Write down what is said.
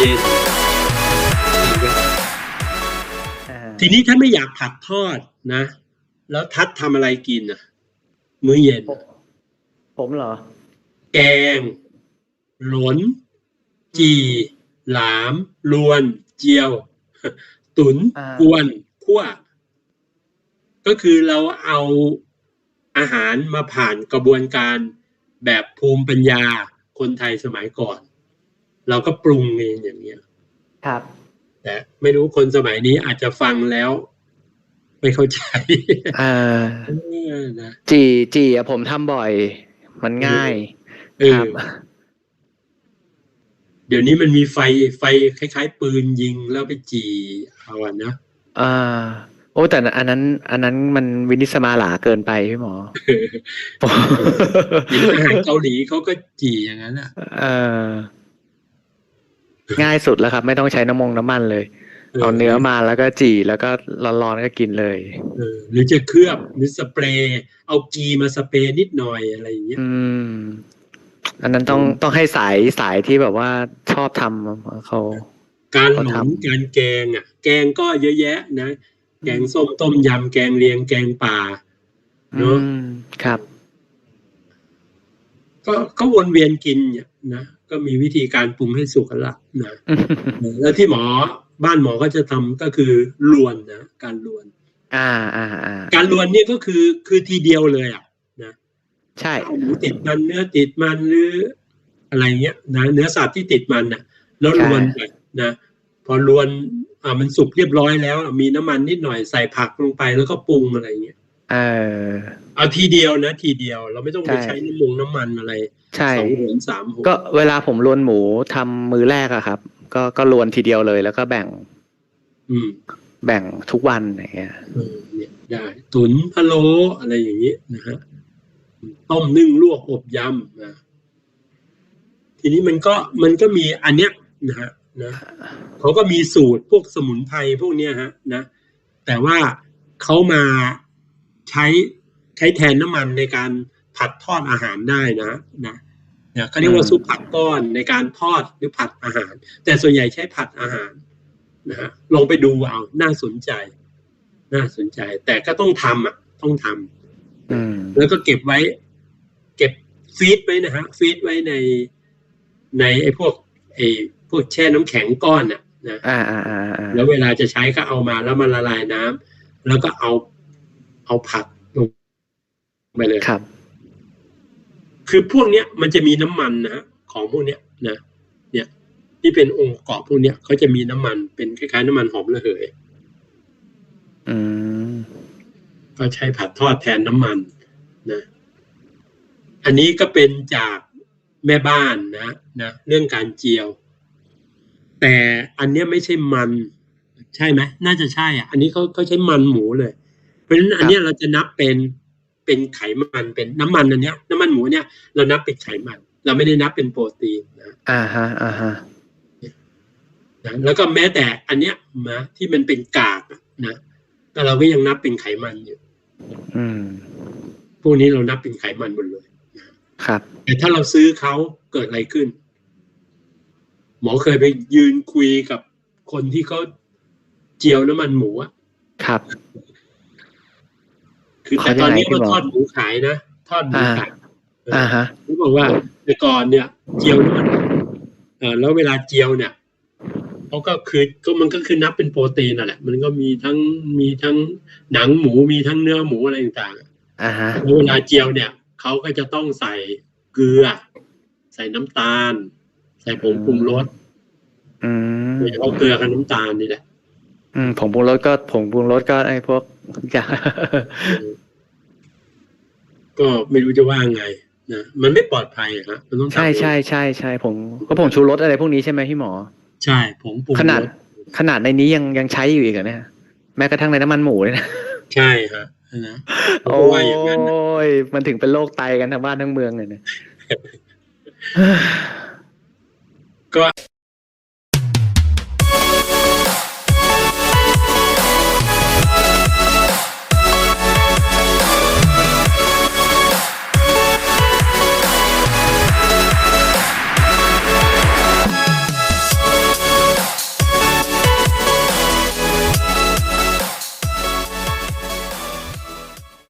ย็นทีนี้ถ้าไม่อยากผัดทอดนะ แล้วทัดทำอะไรกินอะ มื้อเย็น ผมเหรอ แกง หลน จี หลาม ลวน เจียว ตุน กวนคั่ว ก็คือเราเอาอาหารมาผ่านกระบวนการแบบภูมิปัญญาคนไทยสมัยก่อน เราก็ปรุงเองอย่างเนี้ยครับ แต่ไม่รู้คนสมัยนี้อาจจะฟังแล้ว ไม่เข้าใจอ่าเออนะจีจีอะผมทำบ่อย มันง่ายเอคอรับเดี๋ยวนี้มันมีไฟไฟคล้ายๆ ปืนยิงแล้วไปจีเอาอะนะอ่าโอ้แต่อันนั้น อันนั้นมันวินิสมาหลาเกินไปพี่หมอผมเห็นอาหารเกาหลีเขาก็จีอย่างนั้นอะเออ ง่ายสุดแล้วครับ ไม่ต้องใช้น้ำมงน้ำมันเลยเอาเนื้อมาแล้วก็จีแล้วก็ร้อนๆก็กินเลยเออหรือจะเคลือบหรือสเปรย์เอากีมาสเปรย์นิดหน่อยอะไรอย่างเงี้ยอืมอันนั้นต้องต้องให้สายสายที่แบบว่าชอบทำเขาการหเขานุนทำการแกงอะ แกงก็เยอะแยะนะ แกงส้มต้มยำแกงเลียงแกงป่าเนอือะมครับ ก็ก็วนเวียนกินเนี่ยนะ ก็มีวิธีการปรุงให้สุกกันละนะแล้วที่หมอบ้านหมอก็จะทำก็คือลวนนะการลวน อ่าอ่าอ่าการลวนเนี่ยก็คือคือทีเดียวเลยอะนะใช่เอาหมูติดมันเนื้อติดมันหรืออะไรเงี้ยนะเนื้อสัตว์ที่ติดมันน่ะแล้วลวนไปนะพอลวนอ่ามันสุกเรียบร้อยแล้วอะมีน้ำมันนิดหน่อยใส่ผักลงไปแล้วก็ปรุงอะไรเงี้ย เออเอาทีเดียวนะ ทีเดียวเราไม่ต้องไปใช่ใช้น้ำมงน้ำมันอะไรใช่สองหนสามหนก็เวลาผมลวนหมูทำมือแรกอะครับ ก็ก็ลวนทีเดียวเลยแล้วก็แบ่ง อืม แบ่งทุกวันอย่างเงี้ยเออเนี่ยได้ ตุ๋นพะโล้อะไรอย่างนี้นะฮะต้มนึ่งลวกอบยำนะทีนี้มันก็มันก็มีอันเนี้ยนะฮะนะเขาก็มีสูตรพวกสมุนไพรพวกเนี้ยฮะ นะแต่ว่าเขามา ใช้ใช้แทนน้ำมันในการผัดทอดอาหารได้นะนะเนี่ยเขาเรียกว่าอืมซุปผัดก้อนในการทอดหรือผัดอาหาร แต่ส่วนใหญ่ใช้ผัดอาหารนะฮะลองไปดูเอาน่าสนใจ น่าสนใจ แต่ก็ต้องทำอะ ต้องทำอืมแล้วก็เก็บไว้ เก็บฟีดไว้นะฮะฟีดไว้ในในไอ้พวกไอ้พวกแช่น้ำแข็งก้อนอะนะอ่าอ่าอ่าอ่าแล้วเวลาจะใช้ก็เอามาแล้วมันละลายน้ำแล้วก็เอา เอาผัดลงไปเลยครับ คือพวกเนี้ยมันจะมีน้ำมันนะฮะของพวกเนี้ยนะเนี่ยที่เป็นองค์ประกอบพวกเนี้ยเขาจะมีน้ำมันเป็นคล้ายๆน้ำมันหอมระเหยอืมก็ใช้ผัดทอดแทนน้ำมันนะอันนี้ก็เป็นจากแม่บ้านนะนะเรื่องการเจียว แต่อันเนี้ยไม่ใช่มัน ใช่ไหมน่าจะใช่อะ อันนี้เขาเขาใช้มันหมูเลย เพราะฉะนั้นอันเนี้ยเราจะนับเป็นเป็นไขมันเป็นน้ำมันอันเนี้ย น้ำมันหมูเนี่ยเรานับเป็นไขมัน เราไม่ได้นับเป็นโปรตีนนะอ่าฮะอ่าฮะนะแล้วก็แม้แต่อันเนี้ยนะที่มันเป็นกากอะนะแต่เราก็ยังนับเป็นไขมันอยู่ อืมพวกนี้เรานับเป็นไขมันหมดเลยครับ แต่ถ้าเราซื้อเขาเกิดอะไรขึ้น หมอเคยไปยืนคุยกับคนที่เขาเจียวน้ำมันหมูอะครับ คือแต่ตอนนี้เขาเขายังไงพี่หมอทอดหมูขายนะทอดหมูขายอ่าฮะเขาบอกว่าแต่ก่อนเนี่ย เจียวน้ำมันเออแล้วเวลาเจียวเนี่ยเขาก็คือก็มันก็คือนับเป็นโปรตีนนั่นแหละ มันก็มีทั้งมีทั้งหนังหมูมีทั้งเนื้อหมูอะไรต่างๆอ่าฮะแล้วเวลาเจียวเนี่ยเขาก็จะต้องใส่เกลือ ใส่น้ำตาล ใส่ผงปรุงรสอืมโดยเฉพาะเกลือกับน้ำตาลนี่แหละ อืมผงปรุงรสก็ผงปรุงรสก็ไอ้พวกอย่าก็ไม่รู้จะว่าไงนะมันไม่ปลอดภัยอะฮะมันต้องทำใช่ใช่ใช่ใช่ผงก็ผงชูรสอะไรพวกนี้ใช่ไหมพี่หมอ ใช่ผงปรุงขนาดรสขนาดในนี้ยังยังใช้อยู่อีกเหรอเนี่ยแม้กระทั่งในน้ำมันหมูเลยนะใช่ฮะนะเขาโอ้ก็ว่าอย่างนั้นนะยมันถึงเป็นโรคไตกันทั้งบ้านทั้งเมืองเลยเนี่ยก็